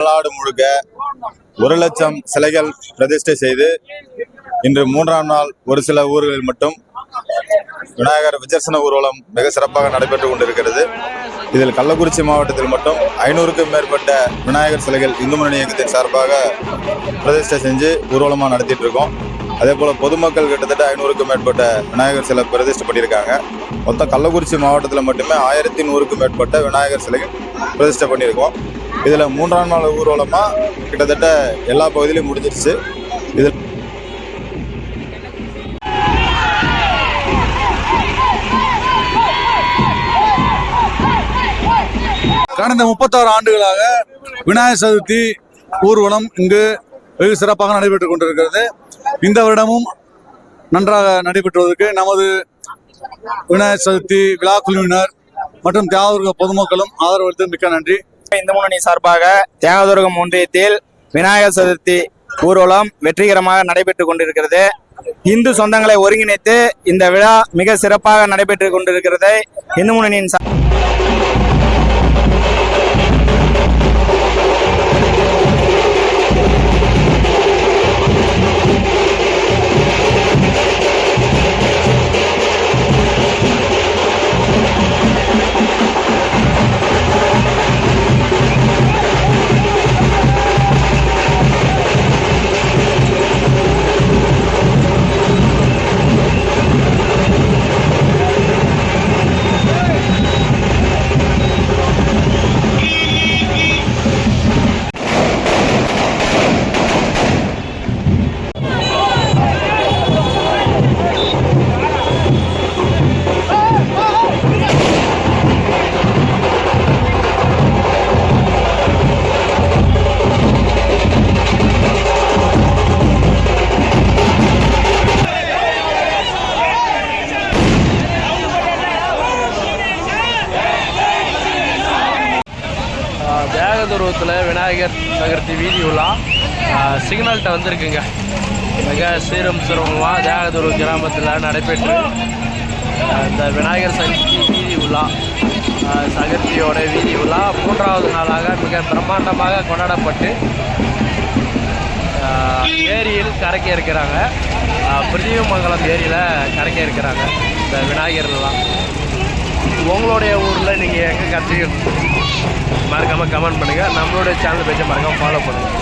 தமிழ்நாடு முழுக்க ஒரு லட்சம் சிலைகள் பிரதிஷ்டை செய்து இன்று மூன்றாம் நாள் ஒரு சில ஊர்களில் மட்டும் விநாயகர் விஜர்சன ஊர்வலம் மிக சிறப்பாக நடைபெற்றுக் கொண்டிருக்கிறது. இதில் கள்ளக்குறிச்சி மாவட்டத்தில் மட்டும் ஐநூறுக்கும் மேற்பட்ட விநாயகர் சிலைகள் இந்து முன்னணி இயக்கத்தின் சார்பாக பிரதிஷ்டை செஞ்சு ஊர்வலமாக நடத்திட்டு இருக்கோம். அதே போல் பொதுமக்கள் கிட்டத்தட்ட ஐநூறுக்கும் மேற்பட்ட விநாயகர் சிலை பிரதிஷ்டை பண்ணியிருக்காங்க. மொத்தம் கள்ளக்குறிச்சி மாவட்டத்தில் மட்டுமே ஆயிரத்தி நூறுக்கும் மேற்பட்ட விநாயகர் சிலைகள் பிரதிஷ்டை பண்ணியிருக்கோம். இதில் மூன்றாம் நாள் ஊர்வலமாக கிட்டத்தட்ட எல்லா பகுதியிலையும் முடிஞ்சிருச்சு. இதில் கடந்த முப்பத்தாறு ஆண்டுகளாக விநாயகர் சதுர்த்தி ஊர்வலம் இங்கு வெகு சிறப்பாக நடைபெற்றுக் கொண்டிருக்கிறது. இந்த வருடமும் நன்றாக நடைபெற்றுவதற்கு நமது விநாயகர் சதுர்த்தி விழா குழுவினர் மற்றும் தியாகர்க பொதுமக்களும் ஆதரவளித்து மிக்க நன்றி. இந்து முன்னணி சார்பாக தியாகதுர்கம் ஒன்றியத்தில் விநாயகர் சதுர்த்தி ஊர்வலம் வெற்றிகரமாக நடைபெற்றுக் கொண்டிருக்கிறது. இந்து சொந்தங்களை ஒருங்கிணைத்து இந்த விழா மிக சிறப்பாக நடைபெற்றுக் கொண்டிருக்கிறது. இந்து முன்னணியின் சா- விநாயகர் சதுர்த்தி வீதி உலா சிக்னல்கிட்ட வந்திருக்குங்க. மிக சீரம் சிரமமாக தேகதுருவ கிராமத்தில் நடைபெற்று அந்த இந்த விநாயகர் சதுர்த்தி வீதி உலா சகர்த்தியோட சதுர்த்தியோட வீதி உலா மூன்றாவது நாளாக மிக பிரம்மாண்டமாக கொண்டாடப்பட்டு ஏரியில் கரைக்க இருக்கிறாங்க பிரதிமங்கலம் ஏரியில் கரைக்க இருக்கிறாங்க இந்த விநாயகர்லாம் உங்களுடைய ஊரில் நீங்கள் எங்கே கற்றுக்க மறக்காமல் கமெண்ட் பண்ணுங்கள் நம்மளுடைய சேனல் பேஜை மறக்காமல் ஃபாலோ பண்ணுங்கள்